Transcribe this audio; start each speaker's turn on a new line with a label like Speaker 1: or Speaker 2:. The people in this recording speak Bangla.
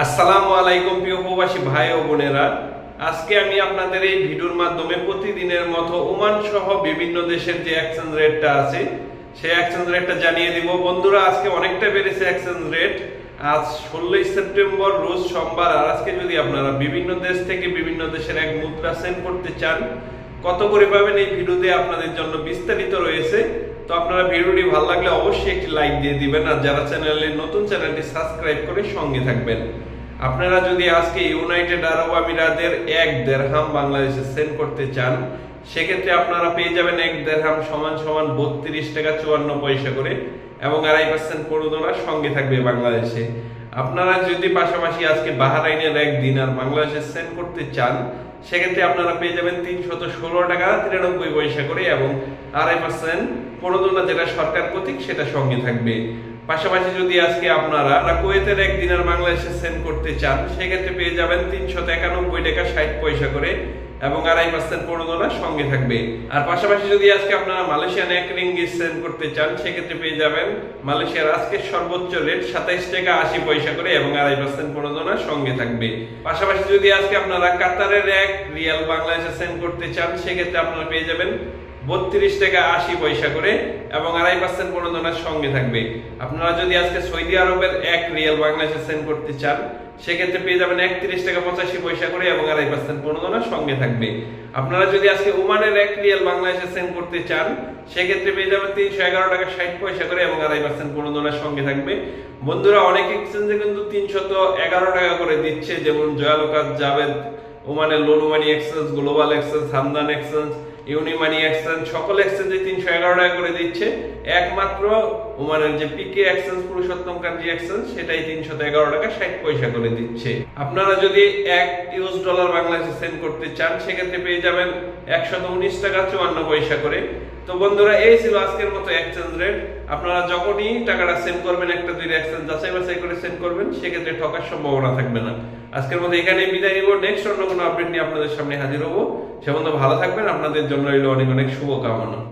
Speaker 1: আসসালামু আলাইকুম প্রিয় প্রবাসী ভাই ও বোনেরা। আজকে আমি আপনাদের এই ভিডিওর মাধ্যমে প্রতিদিনের মতো ওমান সহ বিভিন্ন দেশের যে এক্সচেঞ্জ রেটটা আছে, সেই এক্সচেঞ্জ রেটটা জানিয়ে দিব। বন্ধুরা, আজকে অনেকটা বেড়েছে এক্সচেঞ্জ রেট আজ ষোলোই সেপ্টেম্বর, রোজ সোমবার, আর আজকে যদি আপনারা বিভিন্ন দেশ থেকে বিভিন্ন দেশের এক মুদ্রা সেন্ড করতে চান, কত করে পাবেন এই ভিডিওতে আপনাদের জন্য বিস্তারিত রয়েছে। তো আপনারা ভিডিওটি ভালো লাগলে অবশ্যই একটি লাইক দিয়ে দিবেন, আর যারা চ্যানেলে নতুন চ্যানেলটি সাবস্ক্রাইব করে সঙ্গে থাকবেন। আপনারা যদি আজকে ইউনাইটেড আরব আমিরাতের এক দেড়হাম বাংলাদেশে সেন্ড করতে চান, সেক্ষেত্রে আপনারা পেয়ে যাবেন এক দেড়হাম সমান সমান বত্রিশ টাকা চুয়ান্ন পয়সা করে এবং আড়াই পার্সেন্ট প্রণোদনার সঙ্গে থাকবে বাংলাদেশে। আপনারা যদি পাশাপাশি আজকে বাহারাইনের এক দিন আর বাংলাদেশে সেন্ড করতে চান সেক্ষেত্রে আপনারা পেয়ে যাবেন তিনশত ষোলো টাকা, তিরানব্বই পয়সা করে এবং আড়াই পার্সেন্ট প্রণোদনা যেটা সরকার কর্তৃক সেটা সঙ্গে থাকবে। পাশাপাশি যদি আজকে আপনারা কুয়েতের এক দিনের বাংলাদেশে সেন্ড করতে চান, সেক্ষেত্রে পেয়ে যাবেন তিনশত একানব্বই টাকা, ষাট পয়সা করে এবং আড়াই পার্সেন্ট প্রণোদনা সঙ্গে থাকবে। আর পাশাপাশি যদি আজকে আপনারা মালয়েশিয়ান এক রিঙ্গি সেন্ড করতে চান, সেক্ষেত্রে পেয়ে যাবেন মালয়েশিয়ার আজকে সর্বোচ্চ রেট সাতাইশ টাকা আশি পয়সা করে এবং আড়াই পার্সেন্ট প্রণোদনা সঙ্গে থাকবে। পাশাপাশি যদি আজকে আপনারা কাতারের এক রিয়াল বাংলাদেশে সেন্ড করতে চান, সেক্ষেত্রে আপনারা পেয়ে যাবেন বত্রিশ টাকা আশি পয়সা করে এবং আড়াই পার্সেন্ট প্রণোদনার সঙ্গে থাকবে। আপনারা যদি আজকে সৌদি আরবের এক রিয়াল বাংলাদেশে সেন্ড করতে চান, সেক্ষেত্রে পেয়ে যাবেন একত্রিশ টাকা পঁচাশি পয়সা করে এবং আড়াই পার্সেন্ট প্রণোদনার সঙ্গে থাকবে। আপনারা যদি আজকে ওমানের এক রিয়াল বাংলাদেশে সেন্ড করতে চান, সেক্ষেত্রে পেয়ে যাবেন তিনশো এগারো টাকা ষাট পয়সা করে এবং আড়াই পার্সেন্ট প্রণোদনার সঙ্গে থাকবে। বন্ধুরা, অনেক এক্সচেঞ্জে কিন্তু তিনশত এগারো টাকা করে দিচ্ছে, যেমন জয়ালোকাত, জাভেদ, ওমানের Lulu money exchange global exchange Hamdan exchange Uni money exchange সকল এক্সচেঞ্জে তিনশো এগারো টাকা করে দিচ্ছে। একমাত্র ওমানের যে পিকে এক্সচেঞ্জ পুরুষোত্তম এক্সচেঞ্জ সেটাই তিনশো এগারো টাকা ষাট পয়সা করে দিচ্ছে। আপনারা যদি এক ইউএস ডলার বাংলাদেশে সেন্ড করতে চান, সেক্ষেত্রে পেয়ে যাবেন একশত উনিশ টাকা চুয়ান্ন পয়সা করে। তো বন্ধুরা, এই ছিল আজকের মতো এক্সচেঞ্জ রেট আপনারা যখনই টাকাটা সেন্ড করবেন, একটা, দুইটা এক্সচেঞ্জ যাচাই বাছাই করে সেন্ড করবেন, সেক্ষেত্রে ঠকার সম্ভাবনা থাকবে না। আজকের মতো এখানে বিদায় নিব। নেক্সট অন্য কোনো আপডেট নিয়ে আপনাদের সামনে হাজির হব। সে পর্যন্ত ভালো থাকবেন। আপনাদের জন্য রইল অনেক অনেক শুভকামনা।